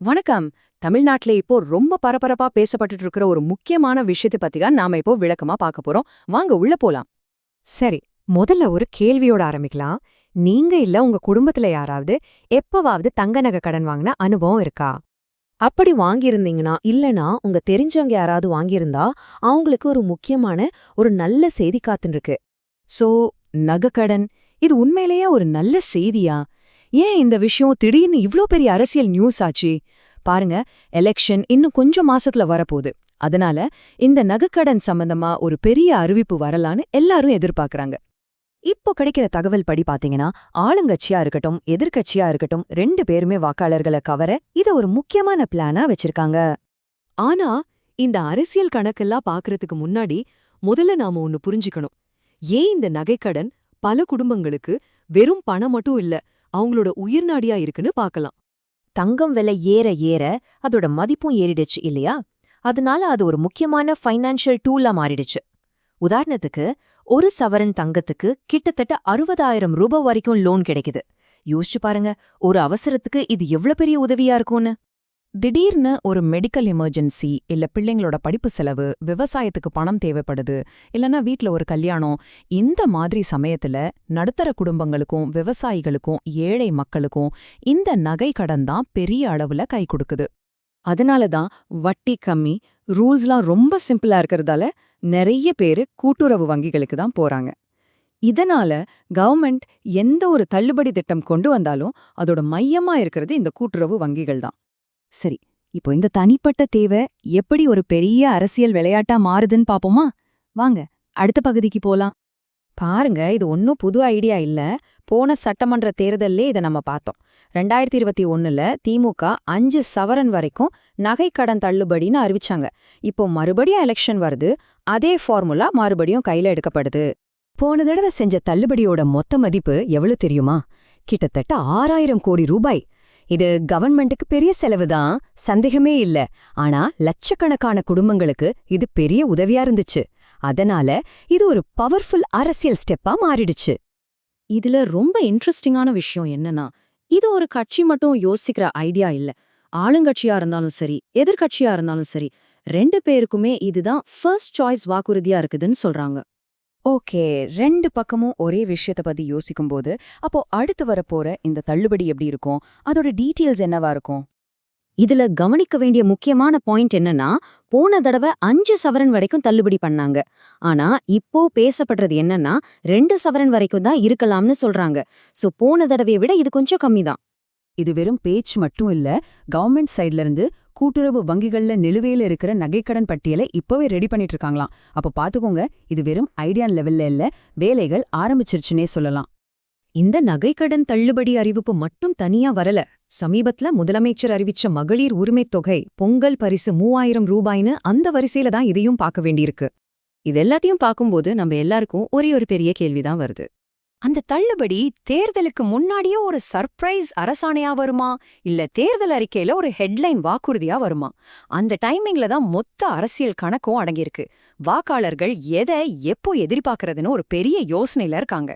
வணக்கம். தமிழ்நாட்டுல இப்போ ரொம்ப பரபரப்பா பேசப்பட்டுட்டு இருக்கிற ஒரு முக்கியமான விஷயத்தை பத்தி தான் நாம இப்போ விளக்கமா பார்க்க போறோம். வாங்க உள்ள போலாம். சரி முதல்ல ஒரு கேள்வியோட ஆரம்பிக்கலாம். நீங்க இல்ல உங்க குடும்பத்துல யாராவது எப்பவாவது தங்க நகை கடன் வாங்கின அனுபவம் இருக்கா? அப்படி வாங்கியிருந்தீங்கன்னா இல்லனா உங்க தெரிஞ்சவங்க யாராவது வாங்கியிருந்தா அவங்களுக்கு ஒரு முக்கியமான ஒரு நல்ல செய்தி காத்துருக்கு சோ நகக்கடன் இது உண்மையிலேயே ஒரு நல்ல செய்தியா? ஏன் இந்த விஷயம் திடீர்னு இவ்ளோ பெரிய அரசியல் நியூஸ் ஆச்சு? பாருங்க எலெக்ஷன் இன்னும் கொஞ்சம் மாசத்துல வரப்போகுது. அதனால இந்த நகைக்கடன் சம்பந்தமா ஒரு பெரிய அறிவிப்பு வரலான்னு எல்லாரும் எதிர்பார்க்கறாங்க. இப்போ கிடைக்கிற தகவல் படி பாத்தீங்கன்னா ஆளுங்கட்சியா இருக்கட்டும் எதிர்க்கட்சியா இருக்கட்டும் ரெண்டு பேருமே வாக்காளர்களை கவர இத ஒரு முக்கியமான பிளானா வச்சிருக்காங்க. ஆனா இந்த அரசியல் கணக்கெல்லாம் பாக்குறதுக்கு முன்னாடி முதல்ல நாம ஒன்னு புரிஞ்சுக்கணும். ஏன் இந்த நகைக்கடன் பல குடும்பங்களுக்கு வெறும் பணம் மட்டும் இல்ல அவங்களோட உயிர்நாடியா இருக்குன்னு பார்க்கலாம். தங்கம் விலை ஏற ஏற அதோட மதிப்பும் ஏறிடுச்சு இல்லையா? அதனால அது ஒரு முக்கியமான ஃபைனான்ஷியல் டூலா மாறிடுச்சு. உதாரணத்துக்கு ஒரு சவரன் தங்கத்துக்கு கிட்டத்தட்ட அறுபதாயிரம் ரூபாய் வரைக்கும் லோன் கிடைக்குது. யோசிச்சு பாருங்க ஒரு அவசரத்துக்கு இது எவ்வளவு பெரிய உதவியா இருக்கும்னு. திடீர்னு ஒரு மெடிக்கல் எமர்ஜென்சி இல்ல பிள்ளைங்களோட படிப்பு செலவு விவசாயத்துக்கு பணம் தேவைப்படுது இல்லனா வீட்ல ஒரு கல்யாணம் இந்த மாதிரி சமயத்துல நடுத்தர குடும்பங்களுக்கும் விவசாயிகளுக்கும் ஏழை மக்களுக்கும் இந்த நகை கடன் தான் பெரிய அளவுல கை கொடுக்குது. அதனால தான் வட்டி கம்மி ரூல்ஸ்லாம் ரொம்ப சிம்பிளா இருக்கறதால நிறைய பேரு கூட்டுறவு வங்கிகளுக்கு தான் போறாங்க. இதனால கவர்மெண்ட் எந்த ஒரு தள்ளுபடி திட்டம் கொண்டு வந்தாலும் அதோட மையமா இருக்கிறது இந்த கூட்டுறவு வங்கிகள் தான். சரி இப்போ இந்த தனிப்பட்ட தேவை எப்படி ஒரு பெரிய அரசியல் விளையாட்டா மாறுதுன்னு பாப்போமா? வாங்க அடுத்த பகுதிக்கு போலாம். பாருங்க இது ஒன்னும் புது ஐடியா இல்ல. போன சட்டமன்ற தேர்தல்லே இதை நம்ம பார்த்தோம். ரெண்டாயிரத்தி இருபத்தி ஒன்னுல திமுக அஞ்சு சவரன் வரைக்கும் நகை கடன் தள்ளுபடின்னு அறிவிச்சாங்க. இப்போ மறுபடியும் எலெக்ஷன் வருது அதே ஃபார்முலா மறுபடியும் கையில எடுக்கப்படுது. போன தடவை செஞ்ச தள்ளுபடியோட மொத்த மதிப்பு எவ்வளவு தெரியுமா? கிட்டத்தட்ட ஆறாயிரம் கோடி ரூபாய். இது கவர்மெண்ட்டுக்கு பெரிய செலவுதான் சந்தேகமே இல்ல. ஆனா லட்சக்கணக்கான குடும்பங்களுக்கு இது பெரிய உதவியா இருந்துச்சு. அதனால இது ஒரு பவர்ஃபுல் அரசியல் ஸ்டெப்பா மாறிடுச்சு. இதுல ரொம்ப இன்ட்ரெஸ்டிங்கான விஷயம் என்னன்னா இது ஒரு கட்சி மட்டும் யோசிக்கிற ஐடியா இல்ல. ஆளுங்கட்சியா இருந்தாலும் சரி எதிர்க்கட்சியா இருந்தாலும் சரி ரெண்டு பேருக்குமே இதுதான் ஃபர்ஸ்ட் சாய்ஸ் வாக்குறுதியா இருக்குதுன்னு சொல்றாங்க. ஓகே ரெண்டு பக்கமும் ஒரே விஷயத்த பத்தி யோசிக்கும்போது அப்போ அடுத்து வரப்போற இந்த தள்ளுபடி எப்படி இருக்கும்? அதோட டீட்டெயில்ஸ் என்னவா இருக்கும்? இதுல கவனிக்க வேண்டிய முக்கியமான பாயிண்ட் என்னன்னா போன தடவை அஞ்சு சவரன் வரைக்கும் தள்ளுபடி பண்ணாங்க. ஆனா இப்போ பேசப்படுறது என்னன்னா ரெண்டு சவரன் வரைக்கும் தான் இருக்கலாம்னு சொல்றாங்க. சோ போன தடவையை விட இது கொஞ்சம் கம்மி தான் இது வெறும் பேச்சு மட்டும் இல்ல கவர்மெண்ட் சைட்ல இருந்து கூட்டுறவு வங்கிகள்ல நிலுவையில இருக்கிற நகைக்கடன் பட்டியலை இப்பவே ரெடி பண்ணிட்டு இருக்காங்களாம். அப்ப பாத்துக்கோங்க இது வெறும் ஐடியா லெவல்ல இல்ல வேலைகள் ஆரம்பிச்சிருச்சுனே சொல்லலாம். இந்த நகைக்கடன் தள்ளுபடி அறிவிப்பு மட்டும் தனியா வரல. சமீபத்துல முதலமைச்சர் அறிவிச்ச மகளிர் உரிமைத் தொகை பொங்கல் பரிசு மூவாயிரம் ரூபாய்னு அந்த வரிசையில தான் இதையும் பார்க்க வேண்டியிருக்கு. இது எல்லாத்தையும் பார்க்கும்போது நம்ம எல்லாருக்கும் ஒரே ஒரு பெரிய கேள்விதான் வருது. அந்த தள்ளுபடி தேர்தலுக்கு முன்னாடியே ஒரு சர்ப்ரைஸ் அரசாணையா வருமா? இல்ல தேர்தல் அறிக்கையில ஒரு ஹெட்லைன் வாக்குறுதியா வருமா? அந்த டைமிங்ல தான் மொத்த அரசியல் கணக்கும் அடங்கியிருக்கு. வாக்காளர்கள் எதை எப்போ எதிர்பார்க்கறதுன்னு ஒரு பெரிய யோசனையில இருக்காங்க.